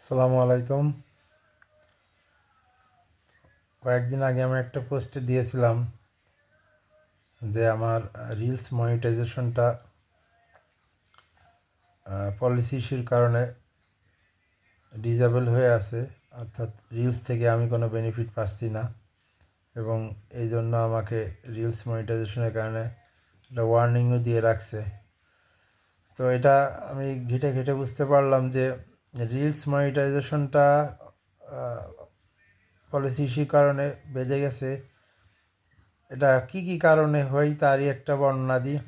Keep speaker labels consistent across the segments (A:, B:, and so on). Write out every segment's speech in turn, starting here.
A: আসসালামু আলাইকুম। কয়েকদিন আগে আমি একটা পোস্টে দিয়েছিলাম যে আমার রিলস মনিটাইজেশনটা পলিসি ইস্যুর কারণে ডিজেবল হয়ে আছে। অর্থাৎ রিলস থেকে আমি কোনো বেনিফিট পাচ্ছি না এবং এই জন্য আমাকে রিলস মনিটাইজেশনের কারণে একটা ওয়ার্নিংও দিয়ে রাখছে। তো এটা আমি ঘেটে ঘেটে বুঝতে পারলাম যে রিলস মনিটাইজেশনটা পলিসি ইস্যুর কারণে বেজে গেছে। এটা কি কি কারণে হয় তারই একটা বর্ণনা দিই।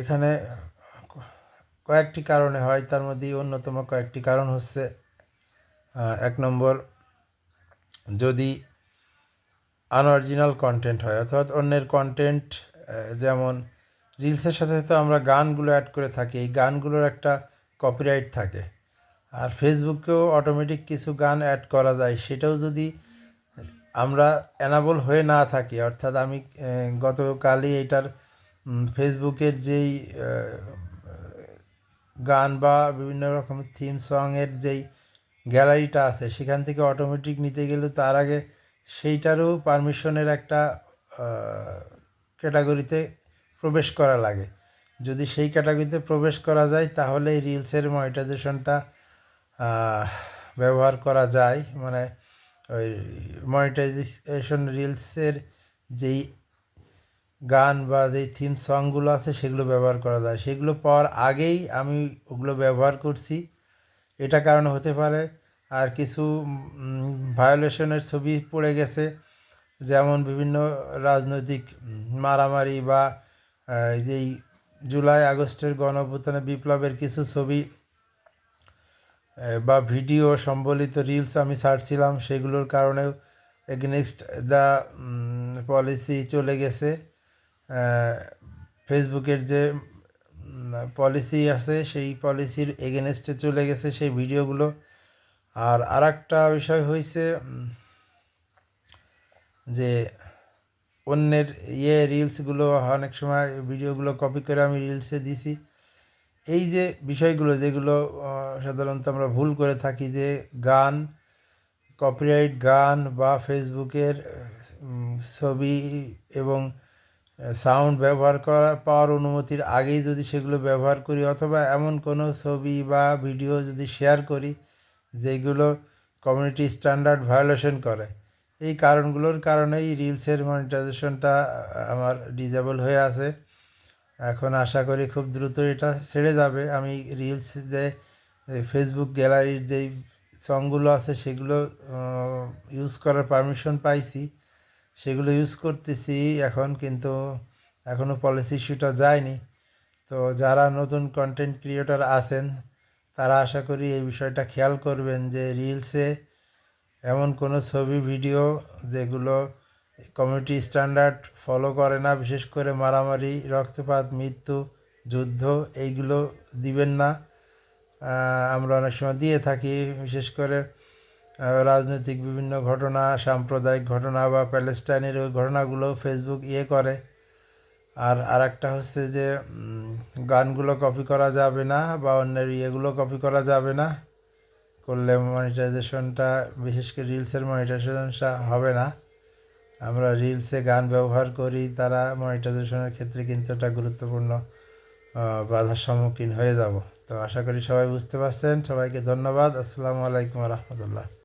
A: এখানে কয়েকটি কারণে হয়, তার মধ্যে অন্যতম কয়েকটি কারণ হচ্ছে এক নম্বর, যদি আনঅরিজিনাল কন্টেন্ট হয়, অর্থাৎ অন্যের কন্টেন্ট যেমন রিলসের সাথে সাথে আমরা গানগুলো অ্যাড করে থাকি, এই গানগুলোর একটা কপিরাইট থাকে। আর ফেসবুকেও অটোমেটিক কিছু গান অ্যাড করা যায়, সেটাও যদি আমরা অ্যানাবল হয়ে না থাকি, অর্থাৎ আমি গতকালই এটার ফেসবুকের যেই গান বা বিভিন্ন রকম থিম সংয়ের যেই গ্যালারিটা আছে, সেখান থেকে অটোমেটিক নিতে গেলে তার আগে সেইটারও পারমিশনের একটা ক্যাটাগরিতে প্রবেশ করা লাগে। যদি সেই ক্যাটাগরিতে প্রবেশ করা যায়, তাহলে রিলসের মনিটাইজেশনটা ব্যবহার করা যায়। মানে ওই মনিটাইজেশন রিলসের যেই গান বা যেই থিম সংগুলো আছে, সেগুলো ব্যবহার করা যায়। সেগুলো পাওয়ার আগেই আমি ওগুলো ব্যবহার করছি। এটা কারণ হতে পারে। আর কিছু ভায়োলেশনের ছবি পড়ে গেছে। যেমন বিভিন্ন রাজনৈতিক মারামারি বা যেই জুলাই, আগস্টের গণঅভ্যুত্থানে বিপ্লবের কিছু ছবি বা ভিডিও সম্বলিত রিলস আমি ছাড়ছিলাম। সেগুলোর কারণেও এগেনস্ট দ্য পলিসি চলে গেছে। ফেসবুকের যে পলিসি আছে, সেই পলিসির এগেনস্টে চলে গেছে সেই ভিডিওগুলো। আর আর একটা বিষয় হয়েছে যে অন্যের ইয়ে রিলসগুলো অনেক সময় ভিডিওগুলো কপি করে আমি রিলসে দিছি। এই যে বিষয়গুলো, যেগুলো সাধারণত আমরা ভুল করে থাকি যে গান কপিরাইট গান বা ফেসবুকের ছবি এবং সাউন্ড ব্যবহার করা, পাওয়ার অনুমতির আগেই যদি সেগুলো ব্যবহার করি অথবা এমন কোনো ছবি বা ভিডিও যদি শেয়ার করি, যেগুলো কমিউনিটি স্ট্যান্ডার্ড ভায়োলেশন করে এই কারণগুলোর কারণেই রিলসের মনিটাইজেশনটা আমার ডিজেবল হয়ে আছে। এখন আশা করি খুব দ্রুত এটা ছেড়ে যাবে। আমি রিলস যে ফেসবুক গ্যালারির যেই সংগুলো আছে সেগুলো ইউজ করার পারমিশন পাইছি। সেগুলো ইউজ করতেছি। এখন কিন্তু এখনও পলিসি ইস্যুটা যায়নি। তো যারা নতুন কন্টেন্ট ক্রিয়েটর আছেন, তারা আশা করি এই বিষয়টা খেয়াল করবেন যে রিলসে এমন কোনো ছবি, ভিডিও যেগুলো কমিউনিটি স্ট্যান্ডার্ড ফলো করে না, বিশেষ করে মারামারি, রক্তপাত, মৃত্যু, যুদ্ধ, এইগুলো দিবেন না। আমরা অনেক সময় দিয়ে থাকি, বিশেষ করে রাজনৈতিক বিভিন্ন ঘটনা, সাম্প্রদায়িক ঘটনা বা প্যালেস্টাইনের ওই ঘটনাগুলো ফেসবুক ইয়ে করে। আর আরেকটা হচ্ছে যে গানগুলো কপি করা যাবে না বা অন্যের ইয়েগুলো কপি করা যাবে না। করলে মনিটাইজেশনটা বিশেষ করে রিলসের মনিটাইজেশনটা হবে না। আমরা রিলসে গান ব্যবহার করি, তারা মনিটাইজেশনের ক্ষেত্রে কিন্তু একটা গুরুত্বপূর্ণ বাধার সম্মুখীন হয়ে যাব। তো আশা করি সবাই বুঝতে পারছেন। সবাইকে ধন্যবাদ। আসসালামু আলাইকুম রহমতুল্লাহ।